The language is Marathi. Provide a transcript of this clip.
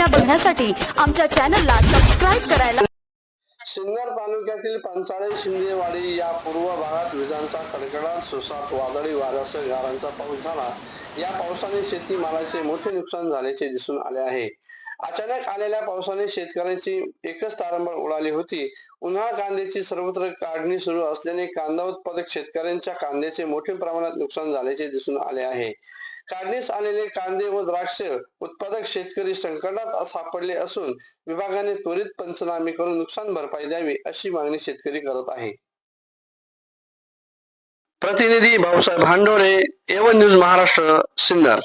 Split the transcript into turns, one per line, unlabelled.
बातम्या बघण्यासाठी आमच्या चॅनलला सबस्क्राईब करायला
सिन्नर तालुक्यातील पंचाळे शिंदेवाडी या पूर्व भागात विजांचा कडकडाट सुसाट वादळी वाऱ्यासह गारांचा पाऊस झाला. या पावसाने शेतीमालाचे मोठे नुकसान झाल्याचे दिसून आले आहे. अचानक आलेल्या पावसाने शेतकऱ्यांची एकच तारंबळ उडाली होती. उन्हाळा कांद्याची सर्वत्र काढणी सुरू असल्याने कांदा उत्पादक शेतकऱ्यांच्या कांद्याचे मोठ्या प्रमाणात नुकसान झाल्याचे दिसून आले आहे. काढणीस आलेले कांदे व द्राक्ष उत्पादक शेतकरी संकटात सापडले असून विभागाने त्वरित पंचनामे करून नुकसान भरपाई द्यावी अशी मागणी शेतकरी करत आहे. प्रतिनिधी Bhausaheb Handole A one news Maharashtra Sinnar.